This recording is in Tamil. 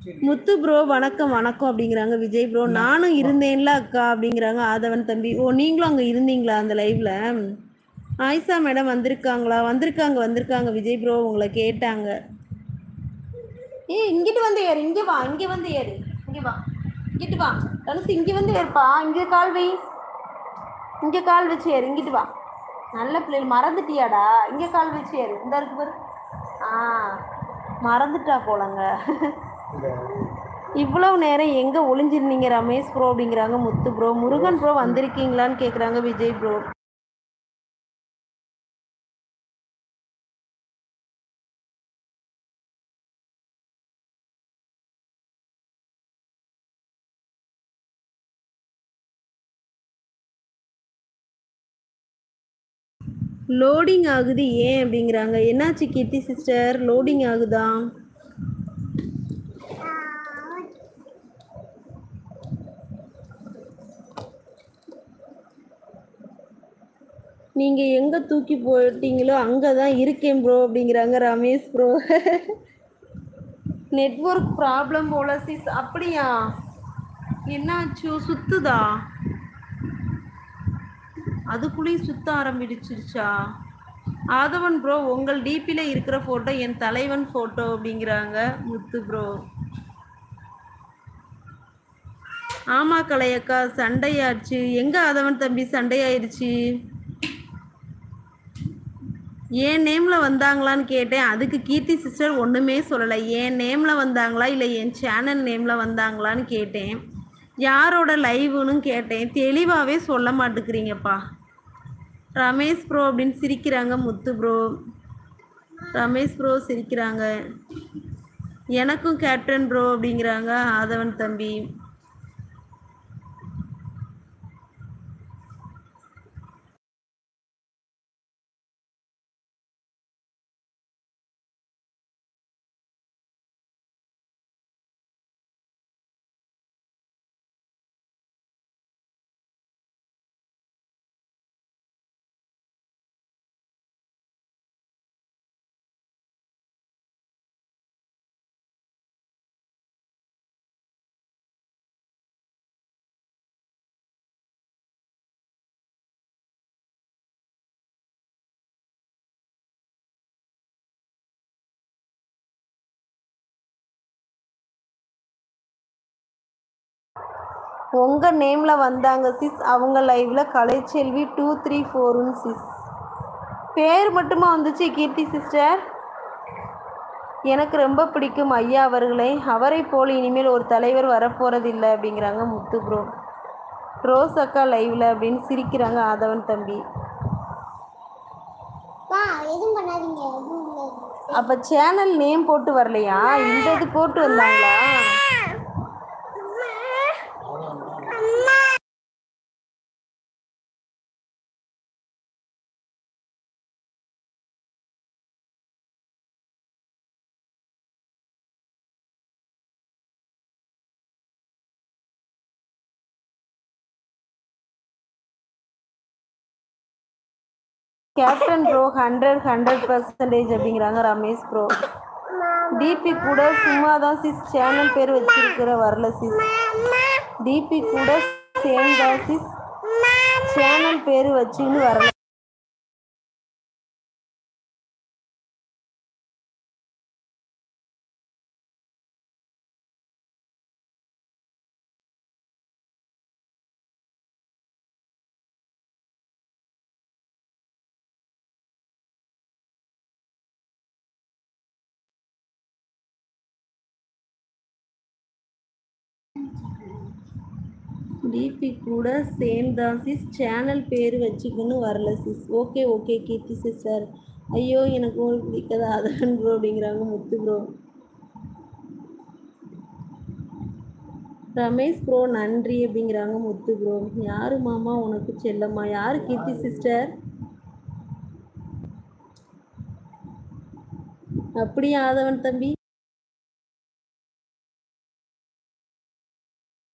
முத்து ப்ரோ வணக்கம் வணக்கம் அப்படிங்கிறாங்க. விஜய் ப்ரோ நானும் இருந்தேன்ல அக்கா அப்படிங்கிறாங்க. ஆதவன் தம்பி. ஓ நீங்களும் அங்கே இருந்தீங்களா அந்த லைவ்ல ஆயிஷா மேடம் வந்திருக்காங்களா? வந்திருக்காங்க வந்திருக்காங்க விஜய் ப்ரோ உங்களை கேட்டாங்க. ஏ இங்கிட்டு வந்து ஏறு. இங்கே வா இங்கே வந்து ஏறு. இங்கே வா. இங்கிட்டு வா. தனுசு இங்கே வந்து ஏறுப்பா. இங்கே கால் வை. இங்கே கால் வச்சு ஏறு. இங்கிட்டு வா. நல்ல பிள்ளைகள். மறந்துட்டியாடா? இங்கே கால் வச்சு ஏறு. இந்த இருக்கு பாரு. ஆ மறந்துட்டா போலங்க. இவ்வளவு நேரம் எங்கே ஒளிஞ்சிருந்தீங்க ரமேஷ் ப்ரோ அப்படிங்கிறாங்க முத்து ப்ரோ முருகன் ப்ரோ வந்திருக்கீங்களான்னு கேட்குறாங்க விஜய் ப்ரோ லோடிங் ஆகுது ஏன் அப்படிங்கிறாங்க. என்னாச்சு கீர்த்தி சிஸ்டர் லோடிங் ஆகுதா? நீங்கள் எங்கே தூக்கி போட்டீங்களோ அங்கே தான் இருக்கேன் ப்ரோ அப்படிங்கிறாங்க ரமேஷ் ப்ரோ நெட்ஒர்க் ப்ராப்ளம் போல சிஸ் அப்படியா? என்னாச்சு? சுத்துதா? அதுக்குள்ளேயும் சுத்த ஆரம்பிச்சிருச்சா? ஆதவன் ப்ரோ உங்கள் டிபியில் இருக்கிற ஃபோட்டோ என் தலைவன் ஃபோட்டோ அப்படிங்கிறாங்க முத்து ப்ரோ ஆமாம் கலையக்கா சண்டையாச்சு. எங்கே ஆதவன் தம்பி? சண்டையாயிருச்சு. என் நேமில் வந்தாங்களான்னு கேட்டேன். அதுக்கு கீர்த்தி சிஸ்டர் ஒன்றுமே சொல்லலை. என் நேமில் வந்தாங்களா இல்லை என் சேனல் நேமில் வந்தாங்களான்னு கேட்டேன். யாரோட லைவுன்னு கேட்டேன். தெளிவாகவே சொல்ல மாட்டேங்கிறீங்கப்பா. ரமேஷ் ப்ரோ அப்படின்னு சிரிக்கிறாங்க முத்து ப்ரோ. ரமேஷ் ப்ரோ சிரிக்கிறாங்க. எனக்கும் கேப்டன் ப்ரோ அப்படிங்கிறாங்க ஆதவன் தம்பி. உங்கள் நேமில் வந்தாங்க சிஸ் அவங்க லைவில் கலைச்செல்வி டூ த்ரீ ஃபோருன்னு சிஸ் பேர் மட்டுமா வந்துச்சு கீர்த்தி சிஸ்டர் எனக்கு ரொம்ப பிடிக்கும் ஐயா அவர்களை. அவரை போல் இனிமேல் ஒரு தலைவர் வரப்போகிறதில்லை அப்படிங்கிறாங்க முத்து ப்ரோ ரோஸ் அக்கா லைவில் அப்படின்னு சிரிக்கிறாங்க ஆதவன் தம்பி. அப்போ சேனல் நேம் போட்டு வரலையா? இந்த இது போட்டு வந்தாங்களா? Captain bro hundred hundred percentage அப்படிங்கிறாங்க ரமேஷ் ப்ரோ டிபி கூட சும்மா தான் சிஸ் சேனல் பேர் வச்சிருக்கிற வரல சிஸ் டிபி கூட சேம் தான் சிஸ் சேனல் பேர் வச்சுன்னு வரல. டிபி கூட சேம் தான் சிஸ் சேனல் பேர் வச்சுக்கன்னு வரல sis okay okay Keerthi sister ஐயோ எனக்கு உங்களுக்கு பிடிக்காத அதான் ப்ரோ அப்படிங்கிறாங்க முத்து ப்ரோ ரமேஷ் ப்ரோ நன்றி அப்படிங்கிறாங்க முத்து ப்ரோ யாரு மாமா உனக்கு செல்லம்மா? யார் கீர்த்தி சிஸ்டர் அப்படியே ஆதவன் தம்பி.